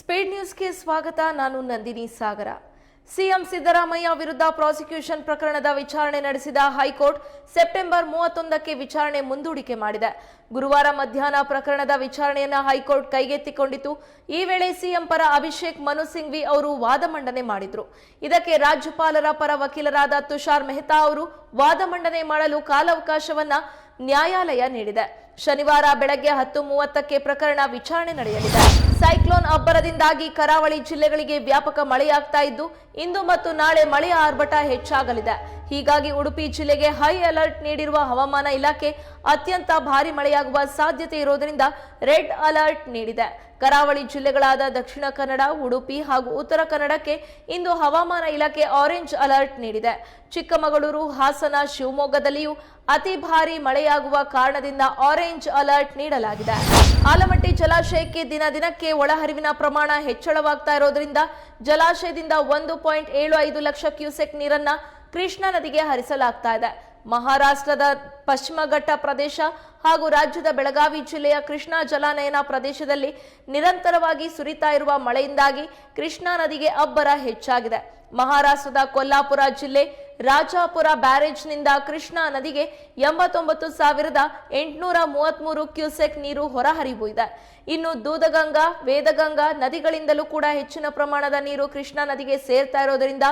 Speed ನ್ಯೂಸ್ಗೆ ಸ್ವಾಗತ. ನಾನು ನಂದಿನಿ ಸಾಗರ. ಸಿಎಂ ಸಿದ್ದರಾಮಯ್ಯ ವಿರುದ್ಧ ಪ್ರಾಸಿಕ್ಯೂಷನ್ ಪ್ರಕರಣದ ವಿಚಾರಣೆ ನಡೆಸಿದ ಹೈಕೋರ್ಟ್ ಸೆಪ್ಟೆಂಬರ್ ಮೂವತ್ತೊಂದಕ್ಕೆ ವಿಚಾರಣೆ ಮುಂದೂಡಿಕೆ ಮಾಡಿದೆ. ಗುರುವಾರ ಮಧ್ಯಾಹ್ನ ಪ್ರಕರಣದ ವಿಚಾರಣೆಯನ್ನು ಹೈಕೋರ್ಟ್ ಕೈಗೆತ್ತಿಕೊಂಡಿತು ಈ ವೇಳೆ ಸಿಎಂ ಪರ ಅಭಿಷೇಕ್ ಮನು ಸಿಂಘ್ವಿ ಅವರು ವಾದ ಮಂಡನೆ ಮಾಡಿದ್ರು. ಇದಕ್ಕೆ ರಾಜ್ಯಪಾಲರ ಪರ ವಕೀಲರಾದ ತುಷಾರ್ ಮೆಹ್ತಾ ಅವರು ವಾದ ಮಂಡನೆ ಮಾಡಲು ಕಾಲಾವಕಾಶವನ್ನ ನ್ಯಾಯಾಲಯ ನೀಡಿದೆ. ಶನಿವಾರ ಬೆಳಗ್ಗೆ ಹತ್ತು ಮೂವತ್ತಕ್ಕೆ ಪ್ರಕರಣ ವಿಚಾರಣೆ ನಡೆಯಲಿದೆ. ಸೈಕ್ಲೋನ್ ಅಬ್ಬರದಿಂದಾಗಿ ಕರಾವಳಿ ಜಿಲ್ಲೆಗಳಿಗೆ ವ್ಯಾಪಕ ಮಳೆಯಾಗ್ತಾ ಇದ್ದು, ಇಂದು ಮತ್ತು ನಾಳೆ ಮಳೆಯ ಆರ್ಭಟ ಹೆಚ್ಚಾಗಲಿದೆ. ಹೀಗಾಗಿ ಉಡುಪಿ ಜಿಲ್ಲೆಗೆ ಹೈ ಅಲರ್ಟ್ ನೀಡಿರುವ ಹವಾಮಾನ ಇಲಾಖೆ ಅತ್ಯಂತ ಭಾರಿ ಮಳೆಯಾಗುವ ಸಾಧ್ಯತೆ ಇರುವುದರಿಂದ ರೆಡ್ ಅಲರ್ಟ್ ನೀಡಿದೆ. ಕರಾವಳಿ ಜಿಲ್ಲೆಗಳಾದ ದಕ್ಷಿಣ ಕನ್ನಡ, ಉಡುಪಿ ಹಾಗೂ ಉತ್ತರ ಕನ್ನಡಕ್ಕೆ ಇಂದು ಹವಾಮಾನ ಇಲಾಖೆ ಆರೆಂಜ್ ಅಲರ್ಟ್ ನೀಡಿದೆ. ಚಿಕ್ಕಮಗಳೂರು, ಹಾಸನ, ಶಿವಮೊಗ್ಗದಲ್ಲಿಯೂ ಅತಿ ಭಾರಿ ಮಳೆಯಾಗುವ ಕಾರಣದಿಂದ ಆರೆಂಜ್ ಅಲರ್ಟ್ ನೀಡಲಾಗಿದೆ. ಆಲಮಟ್ಟಿ ಜಲಾಶಯಕ್ಕೆ ದಿನ ದಿನಕ್ಕೆ ಒಳಹರಿವಿನ ಪ್ರಮಾಣ ಹೆಚ್ಚಳವಾಗ್ತಾ ಇರೋದ್ರಿಂದ ಜಲಾಶಯದಿಂದ ಒಂದು ಪಾಯಿಂಟ್ ಏಳು ಐದು ಲಕ್ಷ ಕ್ಯೂಸೆಕ್ ನೀರನ್ನ ಕೃಷ್ಣಾ ನದಿಗೆ ಹರಿಸಲಾಗ್ತಾ ಇದೆ. ಮಹಾರಾಷ್ಟ್ರದ ಪಶ್ಚಿಮ ಘಟ್ಟ ಪ್ರದೇಶ ಹಾಗೂ ರಾಜ್ಯದ ಬೆಳಗಾವಿ ಜಿಲ್ಲೆಯ ಕೃಷ್ಣಾ ಜಲಾನಯನ ಪ್ರದೇಶದಲ್ಲಿ ನಿರಂತರವಾಗಿ ಸುರಿತಾ ಇರುವ ಮಳೆಯಿಂದಾಗಿ ಕೃಷ್ಣಾ ನದಿಗೆ ಅಬ್ಬರ ಹೆಚ್ಚಾಗಿದೆ. ಮಹಾರಾಷ್ಟ್ರದ ಕೊಲ್ಲಾಪುರ ಜಿಲ್ಲೆ ರಾಜಾಪುರ ಬ್ಯಾರೇಜ್ನಿಂದ ಕೃಷ್ಣಾ ನದಿಗೆ ಎಂಬತ್ತೊಂಬತ್ತು ಸಾವಿರದ ಎಂಟುನೂರ ಮೂವತ್ಮೂರು ಕ್ಯೂಸೆಕ್ ನೀರು ಹೊರಹರಿವು ಇದೆ. ಇನ್ನು ದೂದಗಂಗಾ, ವೇದಗಂಗಾ ನದಿಗಳಿಂದಲೂ ಕೂಡ ಹೆಚ್ಚಿನ ಪ್ರಮಾಣದ ನೀರು ಕೃಷ್ಣಾ ನದಿಗೆ ಸೇರ್ತಾ ಇರೋದರಿಂದ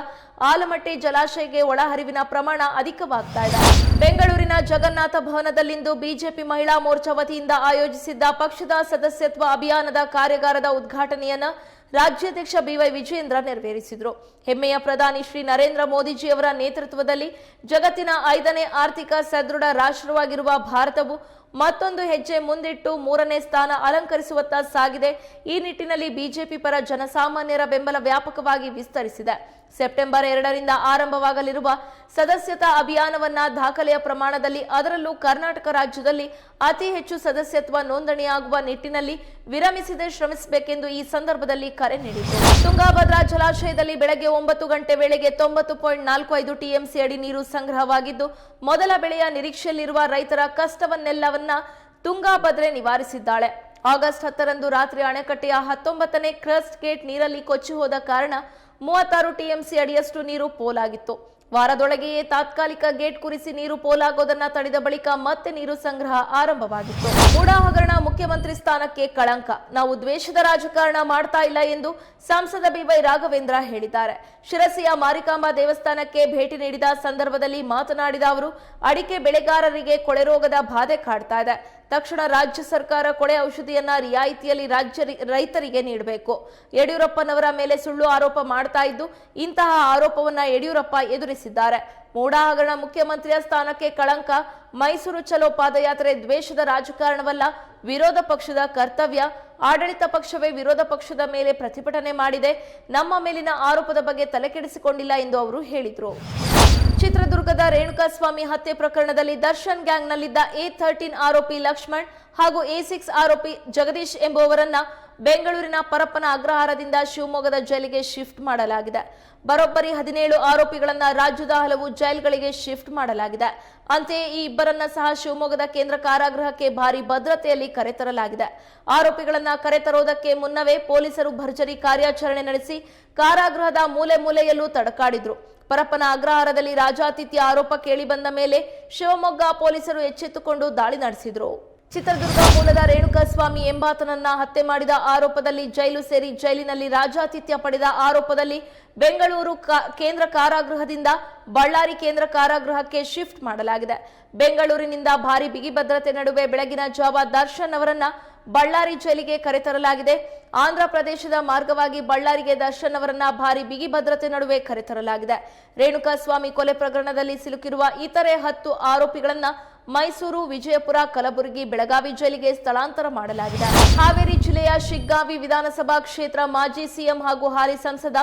ಆಲಮಟ್ಟಿ ಜಲಾಶಯಕ್ಕೆ ಒಳಹರಿವಿನ ಪ್ರಮಾಣ ಅಧಿಕವಾಗ್ತಾ ಇದೆ. ಬೆಂಗಳೂರಿನ ಜಗನ್ನಾಥ ಭವನದಲ್ಲಿಂದು ಬಿಜೆಪಿ ಮಹಿಳಾ ಮೋರ್ಚಾ ವತಿಯಿಂದ ಆಯೋಜಿಸಿದ್ದ ಪಕ್ಷದ ಸದಸ್ಯತ್ವ ಅಭಿಯಾನದ ಕಾರ್ಯಾಗಾರದ ಉದ್ಘಾಟನೆಯನ್ನ ರಾಜ್ಯಾಧ್ಯಕ್ಷ ಬಿವೈ ವಿಜಯೇಂದ್ರ ನೆರವೇರಿಸಿದರು. ಹೆಮ್ಮೆಯ ಪ್ರಧಾನಿ ಶ್ರೀ ನರೇಂದ್ರ ಮೋದಿಜಿಯವರ ನೇತೃತ್ವದಲ್ಲಿ ಜಗತ್ತಿನ ಐದನೇ ಆರ್ಥಿಕ ಸದೃಢ ರಾಷ್ಟ್ರವಾಗಿರುವ ಭಾರತವು ಮತ್ತೊಂದು ಹೆಜ್ಜೆ ಮುಂದಿಟ್ಟು ಮೂರನೇ ಸ್ಥಾನ ಅಲಂಕರಿಸುವತ್ತ ಸಾಗಿದೆ. ಈ ನಿಟ್ಟಿನಲ್ಲಿ ಬಿಜೆಪಿ ಪರ ಜನಸಾಮಾನ್ಯರ ಬೆಂಬಲ ವ್ಯಾಪಕವಾಗಿ ವಿಸ್ತರಿಸಿದೆ. ಸೆಪ್ಟೆಂಬರ್ ಎರಡರಿಂದ ಆರಂಭವಾಗಲಿರುವ ಸದಸ್ಯತಾ ಅಭಿಯಾನವನ್ನ ದಾಖಲೆಯ ಪ್ರಮಾಣದಲ್ಲಿ ಅದರಲ್ಲೂ ಕರ್ನಾಟಕ ರಾಜ್ಯದಲ್ಲಿ ಅತಿ ಹೆಚ್ಚು ಸದಸ್ಯತ್ವ ನೋಂದಣಿಯಾಗುವ ನಿಟ್ಟಿನಲ್ಲಿ ವಿರಮಿಸದೆ ಶ್ರಮಿಸಬೇಕೆಂದು ಈ ಸಂದರ್ಭದಲ್ಲಿ ಕರೆ ನೀಡಿತು ತುಂಗಾಭದ್ರಾ ಜಲಾಶಯದಲ್ಲಿ ಬೆಳಗ್ಗೆ ಒಂಬತ್ತು ಗಂಟೆ ವೇಳೆಗೆ ತೊಂಬತ್ತು ಪಾಯಿಂಟ್ ನಾಲ್ಕು ಐದು ಟಿಎಂಸಿ ಅಡಿ ನೀರು ಸಂಗ್ರಹವಾಗಿದ್ದು, ಮೊದಲ ಬೆಳೆಯ ನಿರೀಕ್ಷೆಯಲ್ಲಿರುವ ರೈತರ ಕಷ್ಟವನ್ನೆಲ್ಲವನ್ನ ತುಂಗಾಭದ್ರೆ ನಿವಾರಿಸಿದ್ದಾಳೆ. ಆಗಸ್ಟ್ ಹತ್ತರಂದು ರಾತ್ರಿ ಅಣೆಕಟ್ಟೆಯ ಹತ್ತೊಂಬತ್ತನೇ ಕ್ರಸ್ಟ್ ಗೇಟ್ ನೀರಲ್ಲಿ ಕೊಚ್ಚಿ ಹೋದ ಕಾರಣ ಮೂವತ್ತಾರು ಟಿಎಂಸಿ ಅಡಿಯಷ್ಟು ನೀರು ಪೋಲಾಗಿತ್ತು. ವಾರದೊಳಗೆಯೇ ತಾತ್ಕಾಲಿಕ ಗೇಟ್ ಕುರಿಸಿ ನೀರು ಪೋಲಾಗೋದನ್ನ ತಡೆದ ಬಳಿಕ ಮತ್ತೆ ನೀರು ಸಂಗ್ರಹ ಆರಂಭವಾಗಿತ್ತು. ಮೂಡಾ ಹಗರಣ ಮುಖ್ಯಮಂತ್ರಿ ಸ್ಥಾನಕ್ಕೆ ಕಳಂಕ. ನಾವು ದ್ವೇಷದ ರಾಜಕಾರಣ ಮಾಡ್ತಾ ಇಲ್ಲ ಎಂದು ಸಂಸದ ಬಿವೈ ರಾಘವೇಂದ್ರ ಹೇಳಿದ್ದಾರೆ. ಶಿರಸಿಯ ಮಾರಿಕಾಂಬಾ ದೇವಸ್ಥಾನಕ್ಕೆ ಭೇಟಿ ನೀಡಿದ ಸಂದರ್ಭದಲ್ಲಿ ಮಾತನಾಡಿದ ಅವರು, ಅಡಿಕೆ ಬೆಳೆಗಾರರಿಗೆ ಕೊಳೆರೋಗದ ಬಾಧೆ ಕಾಡ್ತಾ ಇದೆ. ತಕ್ಷಣ ರಾಜ್ಯ ಸರ್ಕಾರ ಕೊಳೆ ಔಷಧಿಯನ್ನ ರಿಯಾಯಿತಿಯಲ್ಲಿ ರಾಜ್ಯ ರೈತರಿಗೆ ನೀಡಬೇಕು. ಯಡಿಯೂರಪ್ಪನವರ ಮೇಲೆ ಸುಳ್ಳು ಆರೋಪ ಮಾಡ್ತಾ ಇದ್ದು, ಇಂತಹ ಆರೋಪವನ್ನ ಯಡಿಯೂರಪ್ಪ ಎದುರಿಸಿದ್ದಾರೆ. ಮೂಡಾ ಹಗರಣ ಮುಖ್ಯಮಂತ್ರಿಯ ಸ್ಥಾನಕ್ಕೆ ಕಳಂಕ, ಮೈಸೂರು ಚಲೋ ಪಾದಯಾತ್ರೆ ದ್ವೇಷದ ರಾಜಕಾರಣವಲ್ಲ ವಿರೋಧ ಪಕ್ಷದ ಕರ್ತವ್ಯ. ಆಡಳಿತ ಪಕ್ಷವೇ ವಿರೋಧ ಪಕ್ಷದ ಮೇಲೆ ಪ್ರತಿಭಟನೆ ಮಾಡಿದೆ. ನಮ್ಮ ಮೇಲಿನ ಆರೋಪದ ಬಗ್ಗೆ ತಲೆಕೆಡಿಸಿಕೊಂಡಿಲ್ಲ ಎಂದು ಅವರು ಹೇಳಿದರು. ಚಿತ್ರದುರ್ಗದ ರೇಣುಕಾಸ್ವಾಮಿ ಹತ್ಯೆ ಪ್ರಕರಣದಲ್ಲಿ ದರ್ಶನ್ ಗ್ಯಾಂಗ್ನಲ್ಲಿದ್ದ ಎ ಥರ್ಟೀನ್ ಆರೋಪಿ ಲಕ್ಷ್ಮಣ್ ಹಾಗೂ ಎ ಸಿಕ್ಸ್ ಆರೋಪಿ ಜಗದೀಶ್ ಎಂಬುವವರನ್ನ ಬೆಂಗಳೂರಿನ ಪರಪ್ಪನ ಅಗ್ರಹಾರದಿಂದ ಶಿವಮೊಗ್ಗದ ಜೈಲಿಗೆ ಶಿಫ್ಟ್ ಮಾಡಲಾಗಿದೆ. ಬರೋಬ್ಬರಿ ಹದಿನೇಳು ಆರೋಪಿಗಳನ್ನ ರಾಜ್ಯದ ಹಲವು ಜೈಲ್ಗಳಿಗೆ ಶಿಫ್ಟ್ ಮಾಡಲಾಗಿದೆ. ಅಂತೆಯೇ ಈ ಇಬ್ಬರನ್ನ ಸಹ ಶಿವಮೊಗ್ಗದ ಕೇಂದ್ರ ಕಾರಾಗೃಹಕ್ಕೆ ಭಾರಿ ಭದ್ರತೆಯಲ್ಲಿ ಕರೆತರಲಾಗಿದೆ. ಆರೋಪಿಗಳನ್ನ ಕರೆತರೋದಕ್ಕೆ ಮುನ್ನವೇ ಪೊಲೀಸರು ಭರ್ಜರಿ ಕಾರ್ಯಾಚರಣೆ ನಡೆಸಿ ಕಾರಾಗೃಹದ ಮೂಲೆ ಮೂಲೆಯಲ್ಲೂ ತಡಕಾಡಿದ್ರು. ಪರಪ್ಪನ ಅಗ್ರಹಾರದಲ್ಲಿ ರಾಜಾತಿಥ್ಯ ಆರೋಪ ಕೇಳಿಬಂದ ಮೇಲೆ ಶಿವಮೊಗ್ಗ ಪೊಲೀಸರು ಎಚ್ಚೆತ್ತುಕೊಂಡು ದಾಳಿ ನಡೆಸಿದ್ರು. ಚಿತ್ರದುರ್ಗ ಮೂಲದ ರೇಣುಕಾಸ್ವಾಮಿ ಎಂಬಾತನನ್ನ ಹತ್ಯೆ ಮಾಡಿದ ಆರೋಪದಲ್ಲಿ ಜೈಲು ಸೇರಿ ಜೈಲಿನಲ್ಲಿ ರಾಜಾತಿಥ್ಯ ಪಡೆದ ಆರೋಪದಲ್ಲಿ ಬೆಂಗಳೂರು ಕೇಂದ್ರ ಕಾರಾಗೃಹದಿಂದ ಬಳ್ಳಾರಿ ಕೇಂದ್ರ ಕಾರಾಗೃಹಕ್ಕೆ ಶಿಫ್ಟ್ ಮಾಡಲಾಗಿದೆ. ಬೆಂಗಳೂರಿನಿಂದ ಭಾರಿ ಬಿಗಿ ಭದ್ರತೆ ನಡುವೆ ಬೆಳಗಿನ ಜಾವ ದರ್ಶನ್ ಅವರನ್ನ ಬಳ್ಳಾರಿ ಜೈಲಿಗೆ ಕರೆತರಲಾಗಿದೆ ಆಂಧ್ರ ಪ್ರದೇಶದ ಮಾರ್ಗವಾಗಿ ಬಳ್ಳಾರಿಗೆ ದರ್ಶನ್ ಅವರನ್ನ ಭಾರಿ ಬಿಗಿ ಭದ್ರತೆ ನಡುವೆ ಕರೆತರಲಾಗಿದೆ ರೇಣುಕಾಸ್ವಾಮಿ ಕೊಲೆ ಪ್ರಕರಣದಲ್ಲಿ ಸಿಲುಕಿರುವ ಇತರೆ ಹತ್ತು ಆರೋಪಿಗಳನ್ನ ಮೈಸೂರು ವಿಜಯಪುರ ಕಲಬುರಗಿ ಬೆಳಗಾವಿ ಜೈಲಿಗೆ ಸ್ಥಳಾಂತರ ಮಾಡಲಾಗಿದೆ. ಹಾವೇರಿ ಜಿಲ್ಲೆಯ ಶಿಗ್ಗಾವಿ ವಿಧಾನಸಭಾ ಕ್ಷೇತ್ರ ಮಾಜಿ ಸಿಎಂ ಹಾಗೂ ಹಾಲಿ ಸಂಸದ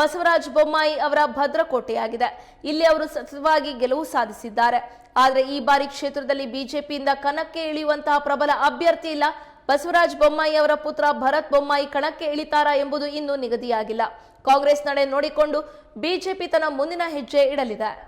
ಬಸವರಾಜ ಬೊಮ್ಮಾಯಿ ಅವರ ಭದ್ರಕೋಟೆಯಾಗಿದೆ. ಇಲ್ಲಿ ಅವರು ಸತತವಾಗಿ ಗೆಲುವು ಸಾಧಿಸಿದ್ದಾರೆ. ಆದರೆ ಈ ಬಾರಿ ಕ್ಷೇತ್ರದಲ್ಲಿ ಬಿಜೆಪಿಯಿಂದ ಕನಕ್ಕೆ ಇಳಿಯುವಂತಹ ಪ್ರಬಲ ಅಭ್ಯರ್ಥಿ ಇಲ್ಲ. ಬಸವರಾಜ ಬೊಮ್ಮಾಯಿ ಅವರ ಪುತ್ರ ಭರತ್ ಬೊಮ್ಮಾಯಿ ಕಣಕ್ಕೆ ಇಳಿತಾರಾ ಎಂಬುದು ಇನ್ನೂ ನಿಗದಿಯಾಗಿಲ್ಲ. ಕಾಂಗ್ರೆಸ್ ನಡೆ ನೋಡಿಕೊಂಡು ಬಿಜೆಪಿ ತನ್ನ ಮುಂದಿನ ಹೆಜ್ಜೆ ಇಡಲಿದೆ.